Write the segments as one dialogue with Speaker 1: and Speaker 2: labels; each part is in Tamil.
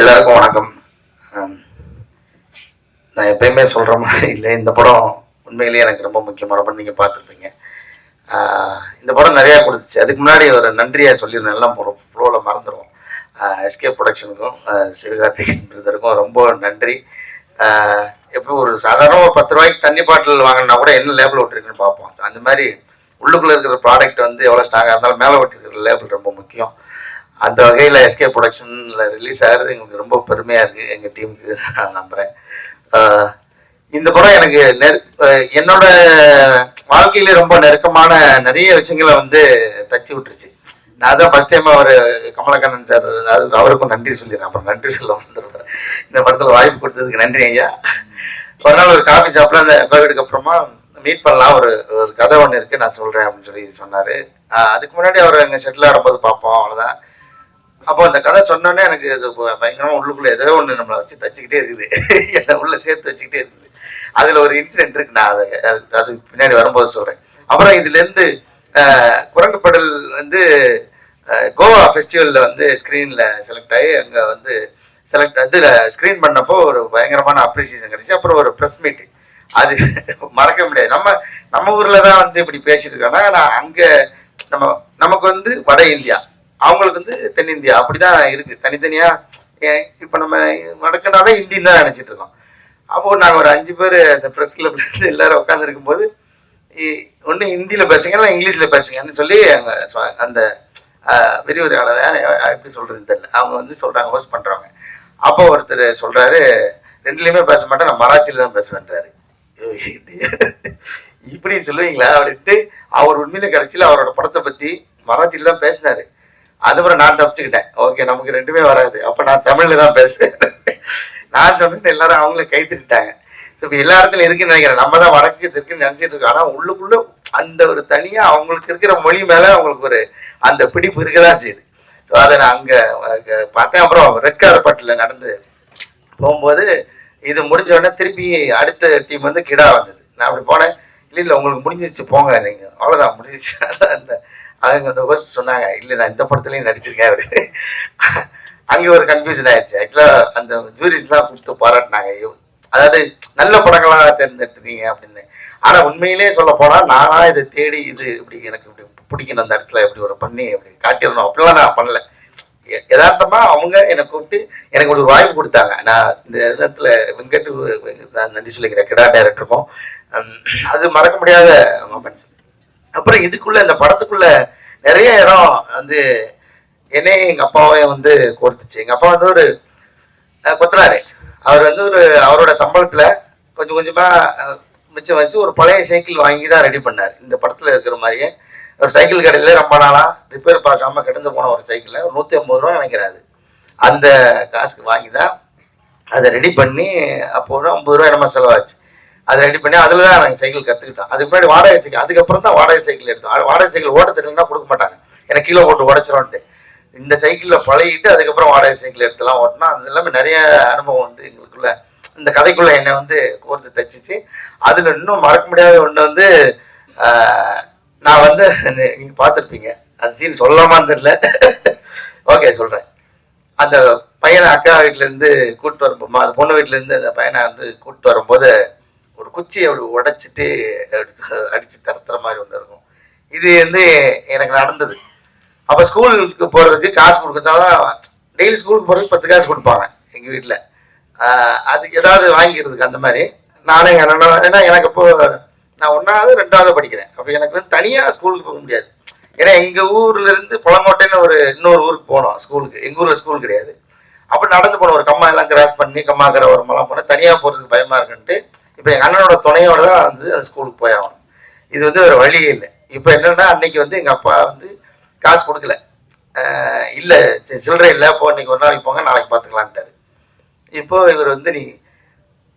Speaker 1: எல்லாருக்கும் வணக்கம். நான் எப்பயுமே சொல்கிற மாதிரி இல்லை. இந்த படம் உண்மையிலேயே எனக்கு ரொம்ப முக்கியமான படம். நீங்கள் பார்த்துருப்பீங்க. இந்த படம் நிறையா கொடுத்துச்சு. அதுக்கு முன்னாடி ஒரு நன்றியாக சொல்லியிருந்தேன். எல்லாம் போகிறோம் ஃப்ளோவில் மறந்துடுவோம் எஸ்கே ப்ரொடக்ஷனுக்கும் சிவகார்த்திகேயன் பிரதருக்கும் ரொம்ப நன்றி. எப்போ ஒரு சாதாரண ஒரு பத்து ரூபாய்க்கு தண்ணி பாட்டில் வாங்கினா கூட என்ன லேபிள் விட்டுருக்குன்னு பார்ப்போம். அந்த மாதிரி உள்ளுக்குள்ளே இருக்கிற ப்ராடக்ட் வந்து எவ்வளோ ஸ்ட்ராங்காக இருந்தாலும் மேலே விட்டுருக்கிற லேபிள் ரொம்ப முக்கியம். அந்த வகையில் எஸ்கே ப்ரொடக்ஷனில் ரிலீஸ் ஆகிறது எங்களுக்கு ரொம்ப பெருமையாக இருக்குது எங்கள் டீமுக்கு நான் நம்புகிறேன் இந்த படம் எனக்கு நெரு என்னோட வாழ்க்கையில ரொம்ப நெருக்கமான நிறைய விஷயங்களை வந்து தச்சு விட்டுருச்சு. நான் தான் ஃபர்ஸ்ட் டைம் அவர் கமலக்கண்ணன் சார் அது அவருக்கும் நன்றி சொல்லிடுறேன். அப்புறம் நன்றி சொல்ல வந்துடுறேன் இந்த படத்தில் வாய்ப்பு கொடுத்ததுக்கு நன்றி ஐயா. ஒரு நாள் ஒரு காஃபி ஷாப்பில் அந்த கோவிடுக்கு அப்புறமா மீட் பண்ணலாம். ஒரு ஒரு கதை ஒன்று இருக்குது நான் சொல்கிறேன் அப்படின்னு சொல்லி சொன்னார். அதுக்கு முன்னாடி அவர் எங்கள் செட்டில் ஆடும்போது பார்ப்போம். அவ்வளோதான் அப்போ அந்த கதை சொன்னோன்னே எனக்கு இது ப- பயங்கரமா உள்ளுக்குள்ள ஏதோ ஒன்று நம்மளை வச்சு தச்சுக்கிட்டே இருக்குது. என்னை உள்ள சேர்த்து வச்சுக்கிட்டே இருக்குது. அதில் ஒரு இன்சிடென்ட் இருக்கு. நான் அதை அது பின்னாடி வரும்போது சொல்கிறேன் அப்புறம் இதுலேருந்து குரங்குப்படல் வந்து கோவா ஃபெஸ்டிவலில் வந்து ஸ்க்ரீனில் செலக்ட் ஆகி அங்கே வந்து செலக்ட் இதில் ஸ்க்ரீன் பண்ணப்போ ஒரு பயங்கரமான அப்ரிசியேஷன் கிடைச்சி. அப்புறம் ஒரு ப்ரெஸ் மீட் அது மறக்க முடியாது. நம்ம நம்ம ஊரில் தான் வந்து இப்படி பேசிட்டு இருக்கோம்னா ஆனால் அங்கே நம்ம நமக்கு வந்து வட இந்தியா. அவங்களுக்கு வந்து தென்னிந்தியா அப்படிதான் இருக்கு. தனித்தனியா இப்ப நம்ம வடக்குனாவே ஹிந்தின்னு தான் நினைச்சிட்டு இருக்கோம். அப்போ நாங்க ஒரு அஞ்சு பேர் அந்த ப்ரெஸ் கிளப்ல இருந்து எல்லாரும் உட்காந்து இருக்கும்போது ஒன்று ஹிந்தியில பேசுங்க இல்லை இங்கிலீஷ்ல பேசுங்கன்னு சொல்லி அங்க சொ- அந்த விரிவுரையாளர் எப்படி சொல்றதுன்னு தெரியல. அவங்க வந்து சொல்றாங்க ஹோஸ்ட் பண்றவங்க. அப்போ ஒருத்தர் சொல்றாரு ரெண்டுலயுமே பேச மாட்டேன் நான் மராத்தியில தான் பேசுவேன்றாரு. இப்படி சொல்லுவீங்களா? அப்படின்ட்டு அவர் உண்மையில கடைசியில் அவரோட படத்தை பத்தி மராத்தியில தான் பேசினாரு. அதுக்கப்புறம் நான் தப்பிச்சுக்கிட்டேன். ஓகே நமக்கு ரெண்டுமே வராது. அப்ப நான் தமிழ்ல தான் பேசுகிறேன் நான் சொன்னேன் எல்லாரும் அவங்கள கை தட்டிட்டாங்க இப்போ எல்லா இடத்துலயும் இருக்குன்னு நினைக்கிறேன். நம்ம தான் வடக்கு இருக்குன்னு நினைச்சிட்டு இருக்கோம். ஆனா உள்ளுக்குள்ள அந்த ஒரு தனியா அவங்களுக்கு இருக்கிற மொழி மேல அவங்களுக்கு ஒரு அந்த பிடிப்பு இருக்கதான் செய்யுது. ஸோ அதை நான் அங்க பார்த்தேன். அப்புறம் ரெட் பட்டில் நடந்து போகும்போது இது முடிஞ்ச உடனே திருப்பி அடுத்த டீம் வந்து கிடா வந்தது. நான் அப்படி போனேன். இல்லை இல்லை உங்களுக்கு முடிஞ்சிருச்சு போங்க நீங்கள் அவ்வளோதான் முடிஞ்சிச்சு அந்த அவங்க அந்த ஹோஸ்ட் சொன்னாங்க இல்லை நான் இந்த படத்துலையும் நடிச்சிருக்கேன் அப்படின்னு அங்கே ஒரு கன்ஃபியூஷன் ஆயிடுச்சு. ஆக்சுவலாக அந்த ஜூரிஸ்லாம் கூப்பிட்டு பாராட்டினாங்க ஐயோ, அதாவது நல்ல படங்களாக தேர்ந்தெடுத்துருக்கீங்க அப்படின்னு. ஆனால் உண்மையிலேயே சொல்ல போனால் நானாக இதை தேடி இது இப்படி எனக்கு இப்படி பிடிக்கணும் அந்த இடத்துல இப்படி ஒரு பண்ணி அப்படி காட்டிடணும். அப்படிலாம் நான் பண்ணல. யதார்த்தமாக அவங்க என்னை கூப்பிட்டு எனக்கு ஒரு வாய்ப்பு கொடுத்தாங்க. நான் இந்த இடத்துல வெங்கட் நான் நன்றி சொல்லிக்கிறேன் கிடா டைரக்டருக்கும் அது மறக்க முடியாத மொமெண்ட்ஸ் அப்புறம் இதுக்குள்ள இந்த படத்துக்குள்ள நிறைய இடம் வந்து என்னையும் எங்க அப்பாவையும் வந்து கொடுத்துச்சு. எங்க அப்பா வந்து ஒரு கொத்துனாரு கொத்தனாரு அவர் வந்து ஒரு அவரோட சம்பளத்துல கொஞ்சம் கொஞ்சமா மிச்சம் வச்சு ஒரு பழைய சைக்கிள் வாங்கி தான் ரெடி பண்ணார். இந்த படத்துல இருக்கிற மாதிரியே ஒரு சைக்கிள் கடையில ரொம்ப நாளா ரிப்பேர் பார்க்காம கிடந்து போன ஒரு சைக்கிள் ஒரு நூத்தி ஐம்பது ரூபா நினைக்கிறாரு அந்த காசுக்கு வாங்கி தான் அதை ரெடி பண்ணி அப்போ ஒரு ஐம்பது ரூபாய் என்னமா செலவாச்சு. அதை ரெடி பண்ணி அதில் தான் நாங்கள் சைக்கிள் கற்றுக்கிட்டோம் அதுக்கு முன்னாடி வாடகை சைக்கிள் அதுக்கப்புறம் தான் வாடகை சைக்கிள் எடுத்தோம். வாடகை சைக்கிள் ஓட்ட தெரியும்னா கொடுக்க மாட்டாங்க. எனக்கு கீழே போட்டு உடச்சிரோன்ட்டு இந்த சைக்கிளில் பழகிட்டு அதுக்கப்புறம் வாடகை சைக்கிள் எடுத்துலாம் ஓட்டினா அது எல்லாமே நிறைய அனுபவம் வந்து எங்களுக்குள்ள இந்த கதைக்குள்ள என்னை வந்து கோர்த்து தச்சிச்சு. அதில் இன்னும் மறக்க முடியாத ஒன்று வந்து நான் வந்து நீங்கள் பார்த்துருப்பீங்க. அந்த சீன் சொல்லலாமான்னு தெரியல. ஓகே சொல்கிறேன் அந்த பையனை அக்கா வீட்டிலேருந்து கூப்பிட்டு கூட்டு வரும்போது அந்த பொண்ணு வீட்டிலேருந்து அந்த பையனை வந்து கூப்பிட்டு வரும்போது ஒரு குச்சியை அப்படி உடைச்சிட்டு எடுத்து அடித்து தரத்துற மாதிரி ஒன்று இருக்கும். இது வந்து எனக்கு நடந்தது. அப்போ ஸ்கூலுக்கு போகிறதுக்கு காசு கொடுக்கறதாதான் டெய்லி ஸ்கூலுக்கு போகிறதுக்கு பத்து காசு கொடுப்பாங்க எங்கள் வீட்டில் அதுக்கு ஏதாவது வாங்கிக்கிறதுக்கு அந்த மாதிரி. நானும் எங்கள் அண்ணனும் ஏன்னா எனக்கு இப்போ நான் ஒன்றாவது ரெண்டாவது படிக்கிறேன். அப்போ எனக்கு வந்து தனியாக ஸ்கூலுக்கு போக முடியாது. ஏன்னா எங்கள் ஊர்லேருந்து புலங்கோட்டைன்னு ஒரு இன்னொரு ஊருக்கு போனோம் ஸ்கூலுக்கு. எங்கள் ஊரில் ஸ்கூல் கிடையாது. அப்போ நடந்து போனோம். ஒரு கம்மா எல்லாம் கிராஸ் பண்ணி கம்மாக்கிற ஓரமெல்லாம் போனேன் தனியாக போகிறதுக்கு பயமாக இருக்குன்ட்டு இப்போ எங்கள் அண்ணனோட துணையோட தான் வந்து அந்த ஸ்கூலுக்கு போய் ஆகணும். இது வந்து ஒரு வழியே இல்லை. இப்போ என்னென்னா அன்னைக்கு வந்து எங்கள் அப்பா வந்து காசு கொடுக்கல. இல்லை சில்லறை இல்லை போ இன்னைக்கு ஒரு நாளைக்கு போங்க நாளைக்கு பார்த்துக்கலான்ட்டாரு இப்போ இவர் வந்து நீ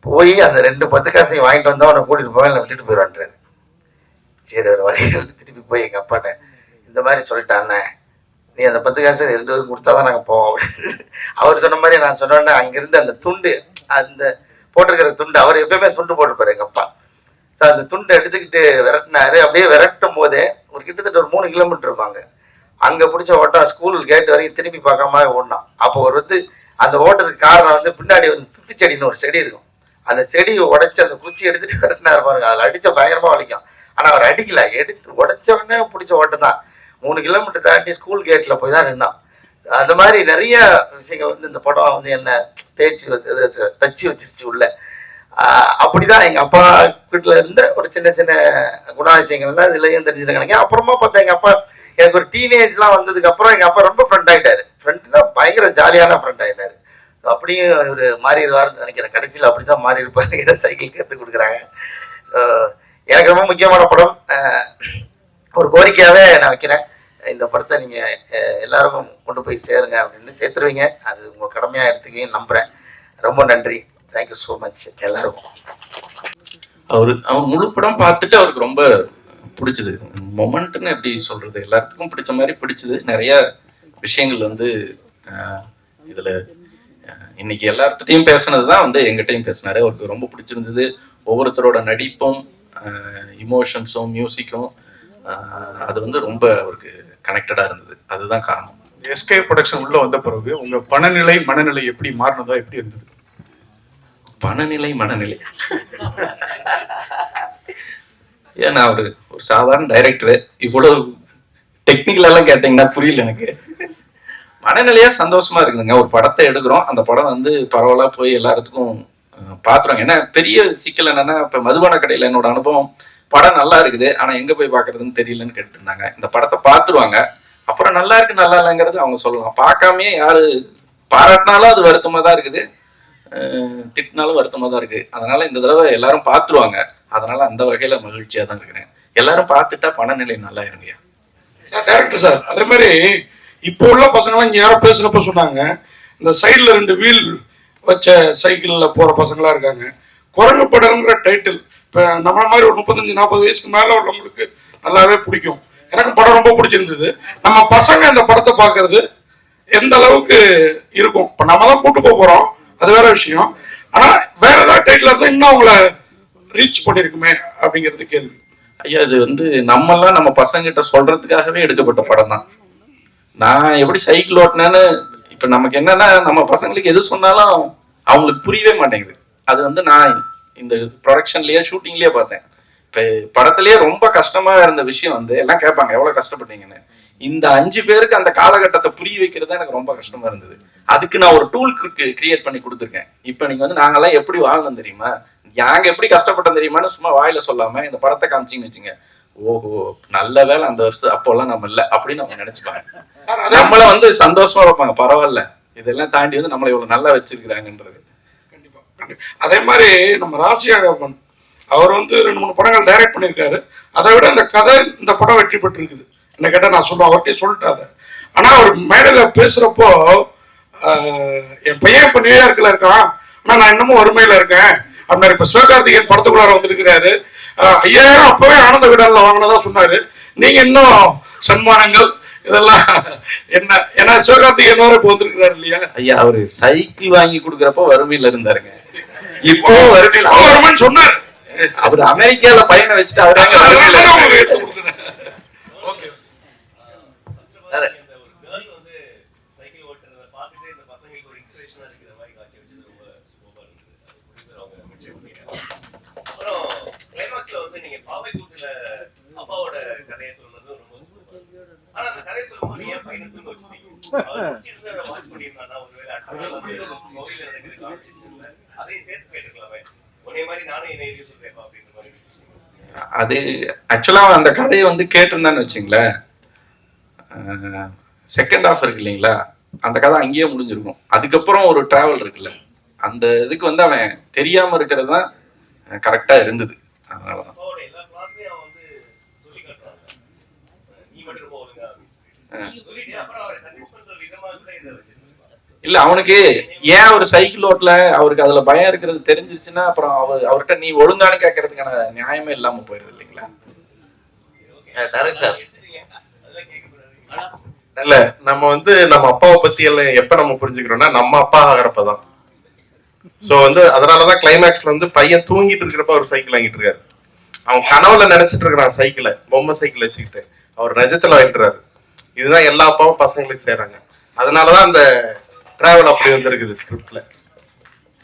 Speaker 1: போய் அந்த ரெண்டு பத்து காசையும் வாங்கிட்டு வந்தால் உன்னை கூட்டிகிட்டு போவேன் இல்லை விட்டுட்டு போயிடுவான்றாரு. சரி ஒரு வழிகள் திருப்பி போய் எங்கள் அப்பாட்ட இந்த மாதிரி சொல்லிட்டானே நீ அந்த பத்து காசு ரெண்டு பேரும் கொடுத்தா தான் நாங்கள் போவோம். அவர் சொன்ன மாதிரி நான் சொன்னோன்னே அங்கேருந்து அந்த துண்டு அந்த போட்டிருக்கிற துண்டு அவர் எப்பயுமே துண்டு போட்டிருப்பாரு எங்க அப்பா. ஸோ அந்த துண்டை எடுத்துக்கிட்டு விரட்டினாரு. அப்படியே விரட்டும் போதே ஒரு கிட்டத்தட்ட ஒரு மூணு கிலோமீட்டர் இருப்பாங்க. அங்கே பிடிச்ச ஓட்டம் ஸ்கூல் கேட் வரைக்கும் திரும்பி பார்க்காம ஓடினான். அப்போ ஒரு வந்து அந்த ஓட்டத்துக்கு காரணம் வந்து பின்னாடி ஒரு துத்தி செடின்னு ஒரு செடி இருக்கும். அந்த செடியை உடைச்சு அந்த குச்சி எடுத்துட்டு வரட்டினாரு பாருங்க. அதில் அடிச்ச பயங்கரமா வலிக்கும். ஆனா அவர் அடிக்கல. எடுத்து உடைச்ச உடனே பிடிச்ச ஓட்டம் தான் மூணு கிலோமீட்டர் தாண்டி ஸ்கூல் கேட்ல போய் தான் நின்னான். அந்த மாதிரி நிறைய விஷயங்கள் வந்து இந்த படம் வந்து என்ன தேய்ச்சி வச்சு- தச்சு வச்சிருச்சு உள்ள. அப்படிதான் எங்க அப்பா வீட்டுல இருந்த ஒரு சின்ன சின்ன குணாதிசயங்கள்லாம் இதுலயும் தெரிஞ்சுட்டு அப்புறமா பார்த்தா எங்க அப்பா எனக்கு ஒரு டீனேஜ்லாம் வந்ததுக்கு அப்புறம் எங்க அப்பா ரொம்ப ஃப்ரெண்ட் ஆயிட்டாரு. ஃப்ரெண்ட்னா பயங்கர ஜாலியான ஃப்ரெண்ட் ஆயிட்டாரு. அப்படியும் இவர் மாறிடுவாருன்னு நினைக்கிறேன். கடைசியில் அப்படிதான் மாறி இருப்பார் இதை சைக்கிள் கற்றுக் கொடுக்குறாங்க எனக்கு ரொம்ப முக்கியமான படம். ஒரு கோரிக்கையாகவே நான் வைக்கிறேன். இந்த படத்தை நீங்க எல்லாருக்கும் கொண்டு போய் சேருங்க அப்படின்னு சேர்த்துருவீங்க. அது உங்க கடமையா எடுத்துக்குவீங்க நம்புறேன். ரொம்ப நன்றி. தேங்க்யூ ஸோ மச் எல்லாருக்கும்.
Speaker 2: அவர் அவர் முழு படம் பார்த்துட்டு அவருக்கு ரொம்ப பிடிச்சது. மொமெண்ட்னு எப்படி சொல்றது? எல்லாத்துக்கும் பிடிச்ச மாதிரி பிடிச்சது. நிறைய விஷயங்கள் வந்து இதில் இதுல இன்னைக்கு எல்லார்த்திட்டையும் பேசுனது தான் வந்து எங்கிட்டையும் பேசினாரு. அவருக்கு ரொம்ப பிடிச்சிருந்தது. ஒவ்வொருத்தரோட நடிப்பும் இமோஷன்ஸும் மியூசிக்கும் அது வந்து ரொம்ப அவருக்கு கனெக்டடா இருந்தது. அதுதான் காரணம்.
Speaker 3: எஸ்கே ப்ரொடக்ஷன் உள்ள வந்த பிறகு உங்க பணநிலை மனநிலை எப்படி மாறினதா எப்படி இருந்தது?
Speaker 2: பணநிலை மனநிலை. ஏன் நான் ஒரு சாதாரண டைரக்டர் இவ்வளவு டெக்னிக்கல் எல்லாம் கேட்டீங்கன்னா புரியல எனக்கு. மனநிலையா சந்தோஷமா இருக்குதுங்க. ஒரு படத்தை எடுக்கிறோம். அந்த படம் வந்து பரவாயில்ல போய் எல்லாத்துக்கும் பாத்துருவாங்க ஏன்னா பெரிய சிக்கல் என்னன்னா இப்ப மதுபான கடையில என்னோட அனுபவம் படம் நல்லா இருக்குது. ஆனா எங்க போய் பாக்குறதுன்னு தெரியலன்னு கேட்டு இருந்தாங்க இந்த படத்தை பாத்துருவாங்க அப்புறம் நல்லா இருக்கு நல்லா இல்லைங்கிறது அவங்க சொல்லலாம் பார்க்காமயே யாரு பாராட்டினாலும் அது வருத்தமா தான் இருக்குது. திட்டினாலும் வருத்தமா தான் இருக்கு. அதனால இந்த தடவை எல்லாரும் பார்த்துருவாங்க. அதனால அந்த வகையில மகிழ்ச்சியா தான் இருக்கிறேன். எல்லாரும் பார்த்துட்டா பணநிலை நல்லா இருங்கயா
Speaker 4: சார் டேரக்டர் சார் அதே மாதிரி இப்போ உள்ள பசங்களாம் இங்க யாரோ பேசுறப்ப சொன்னாங்க. இந்த சைடுல ரெண்டு வீல் வச்ச சைக்கிள்ல போற பசங்களா இருக்காங்க. குரங்கு படம்ங்கிற டைட்டில் இப்போ நம்மள மாதிரி ஒரு முப்பத்தஞ்சு நாற்பது வயசுக்கு மேலே உள்ளவங்களுக்கு நல்லாவே பிடிக்கும். எனக்கு படம் ரொம்ப பிடிச்சிருந்தது. நம்ம பசங்க இந்த படத்தை பார்க்கறது எந்த அளவுக்கு இருக்கும். இப்போ நம்ம தான் கூட்டு போக போகிறோம் அது வேற விஷயம். ஆனால் வேற ஏதாவது டைட்டில் இருந்தால் இன்னும் அவங்கள ரீச் பண்ணியிருக்குமே அப்படிங்கிறது கேள்வி.
Speaker 2: ஐயா இது வந்து நம்மெல்லாம் நம்ம பசங்கிட்ட சொல்றதுக்காகவே எடுக்கப்பட்ட படம் தான். நான் எப்படி சைக்கிள் ஓட்டினேன்னு இப்போ நமக்கு என்னன்னா நம்ம பசங்களுக்கு எது சொன்னாலும் அவங்களுக்கு புரியவே மாட்டேங்குது. அது வந்து நான் இந்த ப்ரொடக்ஷன்லயே ஷூட்டிங்லயே பார்த்தேன். இப்போ படத்துலயே ரொம்ப கஷ்டமா இருந்த விஷயம் வந்து எல்லாம் கேட்பாங்க எவ்வளவு கஷ்டப்பட்டீங்கன்னு? இந்த அஞ்சு பேருக்கு அந்த காலகட்டத்தை புரிய வைக்கிறது தான் எனக்கு ரொம்ப கஷ்டமா இருந்தது. அதுக்கு நான் ஒரு டூல் கிரியேட் பண்ணி கொடுத்துருக்கேன். இப்போ நீங்க வந்து நாங்கெல்லாம் எப்படி வாழ்ந்தோம் தெரியுமா? நாங்க எப்படி கஷ்டப்பட்டோம் தெரியுமான்னு சும்மா வாயில சொல்லாம இந்த படத்தை காமிச்சிங்கன்னு வச்சுங்க. ஓஹோ நல்ல வேலை அந்த வருஷம் அப்போல்லாம் நம்ம இல்லை அப்படின்னு அவங்க நினைச்சுப்பாங்க. நம்மள வந்து சந்தோஷமா வைப்பாங்க. பரவாயில்ல. இதெல்லாம் தாண்டி வந்து நம்மளை இவ்வளவு நல்லா வச்சிருக்கிறாங்கன்றது.
Speaker 4: அதே மாதிரி நம்ம ராசியாகப்பன் அவர் வந்து ரெண்டு மூணு படங்கள் டைரக்ட் பண்ணியிருக்காரு. அதை விட அந்த கதை இந்த படம் வெற்றி பெற்றிருக்குது. என்ன கேட்டால் நான் சொல்லுவேன் அவர்கிட்ட சொல்லிட்டேன் அதை ஆனால் அவர் மேடையில் பேசுகிறப்போ என் பையன் இப்போ நியூயார்க்கில் இருக்கான். ஆனால் நான் இன்னமும் வறுமையில் இருக்கேன். அப்படின்னாரு இப்போ சிவகார்த்திகேயன் படத்துக்குள்ளார வந்திருக்கிறாரு. ஐயாயிரம் அப்பவே ஆனந்த விடலில் வாங்கினதா சொன்னாரு. நீங்க இன்னும் சன்மானங்கள் இதெல்லாம் என்ன ஏன்னா சிவகார்த்திகேயன் வேற இப்போ வந்திருக்கிறாரு இல்லையா?
Speaker 2: ஐயா அவரு சைக்கிள் வாங்கி கொடுக்கறப்போ வறுமையில இருந்தாருங்க. இப்போ
Speaker 4: இப்போ வருமான்னு சொன்னாரு.
Speaker 2: அவர் அமெரிக்கால பையனை வச்சுட்டு அவர்
Speaker 5: அப்பாவோட கதையை சொன்னது ரொம்ப சூப்பர் ஆனா அந்த கதையை சொல்லும்போது என் பையனை தூங்க பண்ணியிருந்தானா ஒருவேளை அடுத்த நாள் வந்து உன்னை மாதிரி நானும் என்ன எழுதி சொல்றேன் அப்படின்ற மாதிரி.
Speaker 2: அது ஆக்சுவலா அந்த கதையை வந்து கேட்டிருந்தான்னு வச்சுங்களேன். செகண்ட் ஆஃப் இருக்கு இல்லைங்களா? அந்த கதை அங்கேயே முடிஞ்சிருக்கும். அதுக்கப்புறம் ஒரு டிராவல் இருக்குல்ல. அந்த இதுக்கு வந்து அவன் தெரியாம இருக்கிறது தான் கரெக்டா இருந்தது. அதனாலதான்.
Speaker 5: நீ மட்டும் ரொம்ப
Speaker 2: இல்ல அவனுக்கு ஏன் அவர் சைக்கிள் ஓட்டல? அவருக்கு அதுல பயம் இருக்கிறது தெரிஞ்சிருச்சுன்னா அப்புறம் அவர் அவர்கிட்ட நீ ஒழுங்கானு கேட்கறதுக்கான நியாயமே இல்லாம போயிருது இல்லைங்களா?
Speaker 1: சார்.
Speaker 6: இல்ல நம்ம வந்து நம்ம அப்பாவை பத்தி எல்லாம் எப்ப நம்ம புரிஞ்சுக்கிறோம்னா நம்ம அப்பா ஆகிறப்பதான். சோ வந்து அதனாலதான் கிளைமேக்ஸ்ல வந்து பையன் தூங்கிட்டு இருக்கிறப்ப அவர் சைக்கிள் வாங்கிட்டு இருக்காரு. அவன் கனவுல நினைச்சிட்டு இருக்கிறான் சைக்கிளை பொம்மை சைக்கிள் வச்சுக்கிட்டு. அவர் நிஜத்துல வாங்கிட்டுறாரு இதுதான் எல்லா அப்பாவும் பசங்களுக்கு செய்றாங்க. அதனாலதான் அந்த டிராவல் அப்படி வந்திருக்குது. ஸ்கிரிப்ட்ல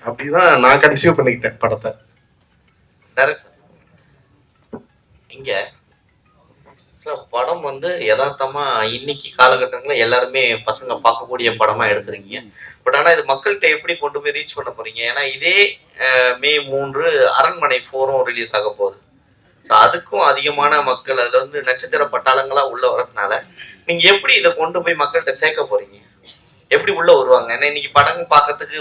Speaker 6: அப்படிதான் நான் கன்சியூவ் பண்ணிக்கிட்டேன் படத்தை.
Speaker 7: இங்க சார் படம் வந்து யதார்த்தமா இன்னைக்கு காலகட்டங்களில் எல்லாருமே பசங்க பார்க்கக்கூடிய படமா எடுத்துருக்கீங்க. பட் ஆனா இது மக்கள்கிட்ட எப்படி கொண்டு போய் ரீச் பண்ண போறீங்க? ஏன்னா இதே மே மூன்று அரண்மனை ஃபோரும் ரிலீஸ் ஆக போகுது. ஸோ அதுக்கும் அதிகமான மக்கள் அதுல வந்து நட்சத்திர பட்டாளங்களா உள்ள வரதுனால நீங்க எப்படி இதை கொண்டு போய் மக்கள்கிட்ட சேர்க்க போறீங்க? எப்படி உள்ள வருவாங்க? ஏன்னா இன்னைக்கு படம் பார்க்கறதுக்கு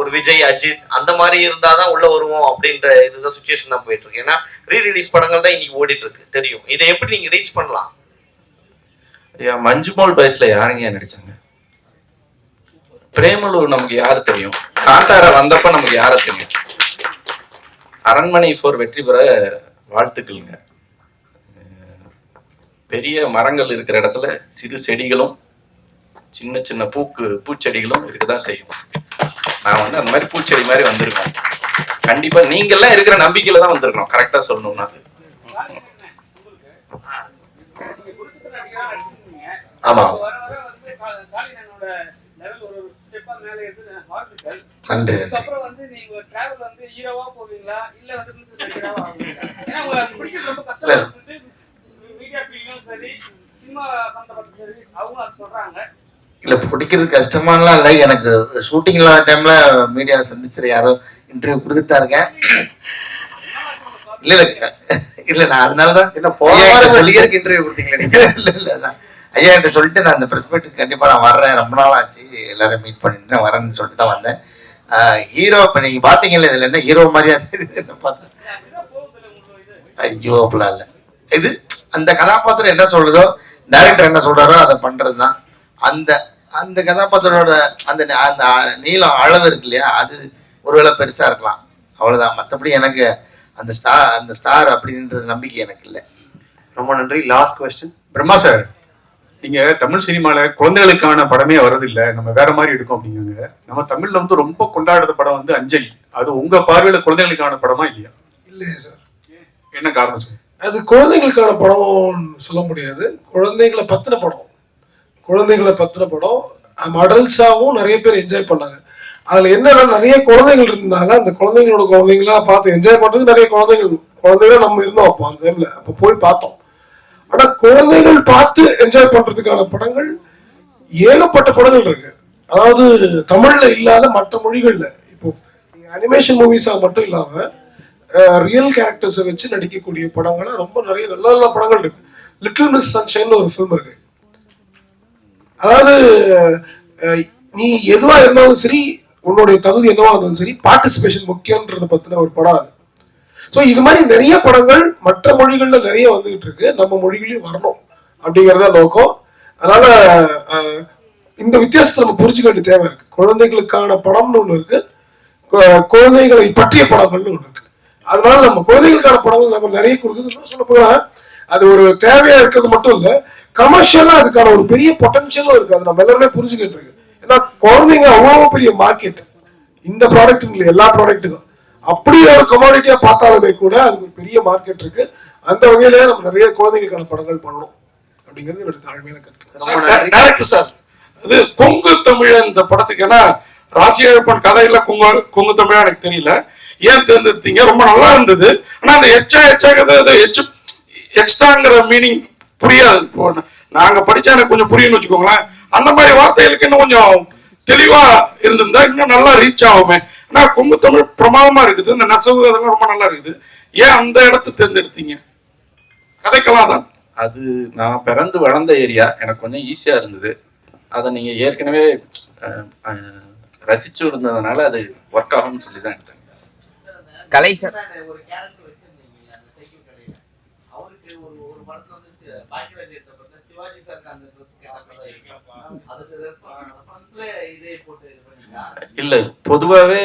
Speaker 7: ஒரு விஜய் அஜித் அந்த மாதிரி இருந்தாதான் உள்ள வருவோம் அப்படின்ற இதுதான் சுச்சுவேஷன் தான் போயிட்டு இருக்கு. ஏன்னா ரீ ரிலீஸ் படங்கள் தான் இன்னைக்கு ஓடிட்டு இருக்கு. தெரியும். இதை எப்படி நீங்க ரீச் பண்ணலாம்?
Speaker 2: ஐயா மஞ்சுமோல் பைஸ்ல யாருங்க நடிச்சாங்க? பிரேமலு நமக்கு யாரு தெரியும்? காந்தாரா வந்தப்ப நமக்கு யார தெரியும்? அரண்மனை ஃபோர் வெற்றி பெற வாழ்த்துக்கள்ங்க. பெரிய மரங்கள் இருக்கிற இடத்துல சிறு செடிகளும் சின்ன சின்ன பூக்கு பூச்செடிகளும் இருக்கதான் செய்யும். நான் வந்து அந்த மாதிரி பூச்செடி மாதிரி வந்திருக்கோம். கண்டிப்பா நீங்க எல்லாம் இருக்கிற நம்பிக்கையில தான் வந்திருக்கோம். கரெக்டா சொல்லணும்னா.
Speaker 1: ஆமா. நன்றி
Speaker 8: சரி சினிமா சம்பந்தப்பட்ட சரி அவங்க சொல்றாங்க.
Speaker 1: இல்ல பிடிக்கிறது கஷ்டமாலாம் இல்லை. எனக்கு ஷூட்டிங் இல்லாத டைம்ல மீடியா சந்திச்சு யாரோ இன்டர்வியூ கொடுத்துட்டு தான் இருக்கேன். இல்ல இல்ல. இல்ல நான் அதனாலதான்
Speaker 9: என்ன போன
Speaker 1: ஐயா
Speaker 9: வாரம்
Speaker 1: கிட்ட
Speaker 9: சொல்லியருக்கு இன்டர்வியூ கொடுத்தீங்களே
Speaker 1: இல்ல இல்ல நான் ஐயா கிட்ட சொல்லிட்டு நான் அந்த ப்ரெஸ் மீட்டுக்கு கண்டிப்பா நான் வர்றேன். ரொம்ப நாள் ஆச்சு. எல்லாரும் மீட் பண்ணிட்டு வரேன்னு சொல்லிட்டு தான் வந்தேன். ஹீரோ இப்ப நீங்க பாத்தீங்கல்ல இதுல என்ன ஹீரோ மாதிரியா தெரியுது பார்த்தேன் ஐயோ அப்படிலாம் இல்ல. இது அந்த கதாபாத்திரம் என்ன சொல்லுதோ டைரக்டர் என்ன சொல்றாரோ அதை பண்றதுதான். அந்த அந்த கதாபாத்திரோட அந்த ந- அந்த நீளம் அளவு இருக்கு இல்லையா அது ஒருவேளை பெருசா இருக்கலாம். அவ்வளவுதான். மத்தபடி எனக்கு அந்த ஸ்டார் அந்த ஸ்டார் அப்படின்ற நம்பிக்கை எனக்கு இல்லை.
Speaker 9: ரொம்ப நன்றி. லாஸ்ட் கொஸ்டின்
Speaker 3: பிரம்மா சார் நீங்க தமிழ் சினிமால குழந்தைகளுக்கான படமே வர்றதில்ல. நம்ம வேற மாதிரி எடுக்கோம் அப்படிங்காங்க நம்ம தமிழ்ல வந்து ரொம்ப கொண்டாடுற படம் வந்து அஞ்சலி. அது உங்க பார்வையில குழந்தைகளுக்கான படமா இல்லையா?
Speaker 10: இல்லையே சார்.
Speaker 3: என்ன காரணம் சார்?
Speaker 10: அது குழந்தைங்களுக்கான படம்னு சொல்ல முடியாது. குழந்தைங்களை பத்தின படம். குழந்தைகளை பத்தின படம் நம்ம அடல்ட்ஸாகவும் நிறைய பேர் என்ஜாய் பண்ணாங்க. அதுல என்னன்னா நிறைய குழந்தைகள் இருந்தாங்க. அந்த குழந்தைங்களோட குழந்தைங்களா பார்த்து என்ஜாய் பண்றது நிறைய குழந்தைகள் குழந்தைகளா நம்ம இருந்தோம் அப்போ. அந்த டைம்ல அப்போ போய் பார்த்தோம். ஆனா குழந்தைகள் பார்த்து என்ஜாய் பண்றதுக்கான படங்கள் ஏகப்பட்ட படங்கள் இருக்கு. அதாவது தமிழ்ல இல்லாத மற்ற மொழிகள்ல. இப்போ அனிமேஷன் மூவிஸா மட்டும் இல்லாம ரியல் கேரக்டர்ஸை வச்சு நடிக்கக்கூடிய படங்கள்லாம் ரொம்ப நிறைய நல்ல நல்ல படங்கள் இருக்கு. லிட்டில் மிஸ் சன்ஷைன் ஒரு ஃபிலிம் இருக்கு. அதாவது நீ எதுவா இருந்தாலும் சரி உன்னுடைய தகுதி என்னவா இருந்தாலும் சரி பார்ட்டிசிபேஷன் முக்கியன்றத பத்தின ஒரு படம் அது. ஸோ இது மாதிரி நிறைய படங்கள் மற்ற மொழிகள்ல நிறைய வந்துகிட்டு இருக்கு. நம்ம மொழிகளையும் வரணும் அப்படிங்கறத நோக்கம். அதனால இந்த வித்தியாசத்தை நம்ம புரிஞ்சுக்க வேண்டிய தேவை இருக்கு. குழந்தைகளுக்கான படம்னு ஒண்ணு இருக்கு. குழந்தைகளை பற்றிய படங்கள்னு ஒண்ணு இருக்கு. அதனால நம்ம குழந்தைகளுக்கான படங்கள் நம்ம நிறைய கொடுக்குது சொல்ல போனா அது ஒரு தேவையா இருக்கிறது மட்டும் இல்லை. கமர்ஷியலா அதுக்கான ஒரு பெரிய பொட்டன்ஷியலும் இருக்கு. அது நம்ம எல்லாருமே புரிஞ்சுக்கிட்டு இருக்கு ஏன்னா குழந்தைங்க அவ்வளவு பெரிய மார்க்கெட் இந்த ப்ராடக்ட் இல்லை எல்லா ப்ராடக்ட்டுக்கும் அப்படி ஒரு கமாடிட்டியா பார்த்தாலுமே கூட அதுக்கு ஒரு பெரிய மார்க்கெட் இருக்கு. அந்த வகையில நம்ம நிறைய குழந்தைகளுக்கான படங்கள் பண்ணணும். அப்படிங்கிறது என்னோட தாழ்மையான கருத்து.
Speaker 4: டைரக்டர் சார் அது கொங்கு தமிழன் இந்த படத்துக்கு. ஏன்னா ராசியழப்பன் கதையில கொங்கு கொங்கு தமிழா எனக்கு தெரியல. ஏன் தேர்ந்தெடுத்தீங்க? ரொம்ப நல்லா இருந்தது. ஆனா அந்த எச்சா எச்சா கதை எச்சு எக்ஸ்ட்ராங்கிற மீனிங் புரியாது. இப்போ நாங்க படிச்சா எனக்கு கொஞ்சம் புரியும்னு வச்சுக்கோங்களேன். அந்த மாதிரி வார்த்தைகளுக்கு இன்னும் கொஞ்சம் தெளிவா இருந்திருந்தா இன்னும் நல்லா ரீச் ஆகுமே. ஆனா கொங்கு தமிழ் பிரமாதமா இருக்குது. இந்த நெசவு அதெல்லாம் ரொம்ப நல்லா இருக்குது. ஏன் அந்த இடத்த தேர்ந்தெடுத்தீங்க? கதைக்கெல்லாம் தான்
Speaker 2: அது நான் பிறந்து வளர்ந்த ஏரியா. எனக்கு கொஞ்சம் ஈஸியா இருந்தது. அதை நீங்க ஏற்கனவே ரசிச்சு இருந்ததுனால அது ஒர்க் ஆகும்னு சொல்லி தான் எடுத்தேன்.
Speaker 7: கலை சார். படத்துல வந்து பாக்கியராஜ் எடுத்த படத்துல சிவாஜி சாருக்கு அந்த ட்ரெஸ் கேட்டப்பதான்
Speaker 2: இல்ல பொதுவாவே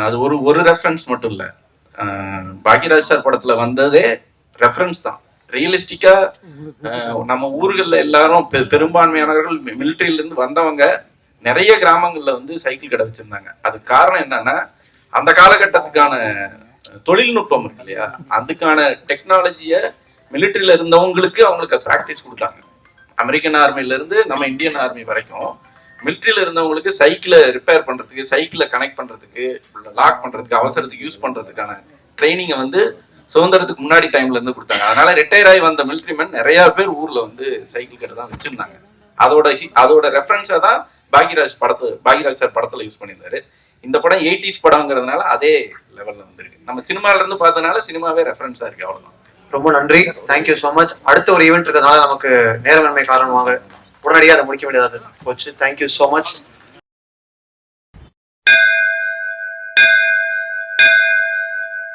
Speaker 2: அது ஒரு ஒரு ரெஃபரன்ஸ் மட்டும் இல்ல. பாக்யராஜ் சார் படத்துல வந்ததே ரெஃபரன்ஸ் தான். ரியலிஸ்டிக்கா நம்ம ஊர்கள்ல எல்லாரும் பெ- பெரும்பான்மையானவர்கள் மிலிட்டரியில இருந்து வந்தவங்க நிறைய கிராமங்கள்ல வந்து சைக்கிள் கடை வச்சிருந்தாங்க. அதுக்கு காரணம் என்னன்னா அந்த காலகட்டத்துக்கான தொழில்நுட்பம் இருக்கு இல்லையா? அதுக்கான டெக்னாலஜியை மிலிட்ரியில இருந்தவங்களுக்கு அவங்களுக்கு ப்ராக்டிஸ் கொடுத்தாங்க. அமெரிக்கன் ஆர்மில இருந்து நம்ம இந்தியன் ஆர்மி வரைக்கும் மிலிட்ரியில இருந்தவங்களுக்கு சைக்கிளை ரிப்பேர் பண்றதுக்கு சைக்கிளை கனெக்ட் பண்றதுக்கு லாக் பண்றதுக்கு அவசரத்துக்கு யூஸ் பண்றதுக்கான ட்ரைனிங்கை வந்து சுதந்திரத்துக்கு முன்னாடி டைம்ல இருந்து கொடுத்தாங்க. அதனால ரிட்டையர் ஆகி வந்த மிலிட்ரி மேன் நிறைய பேர் ஊர்ல வந்து சைக்கிள் கிட்ட தான் வச்சிருந்தாங்க. அதோட அதோட ரெஃபரன்ஸா தான் பாக்யராஜ் படத்து பாக்யராஜ் சார் படத்துல யூஸ் பண்ணியிருந்தாரு. இந்த படம் எயிட்டிஸ் படம்ங்கிறதுனால அதே லெவல்ல வந்திருக்கு. நம்ம சினிமால இருந்து பார்த்ததுனால சினிமாவே ரெஃபரன்ஸா இருக்கு அவ்வளவுதான்.
Speaker 9: ரொம்ப நன்றி. தேங்க்யூ ஸோ மச் அடுத்த ஒரு ஈவெண்ட் இருக்கிறதுனால நமக்கு நேரமின்மை காரணமாக உடனடியாக அதை முடிக்க முடியாது போச்சு. Thank you so much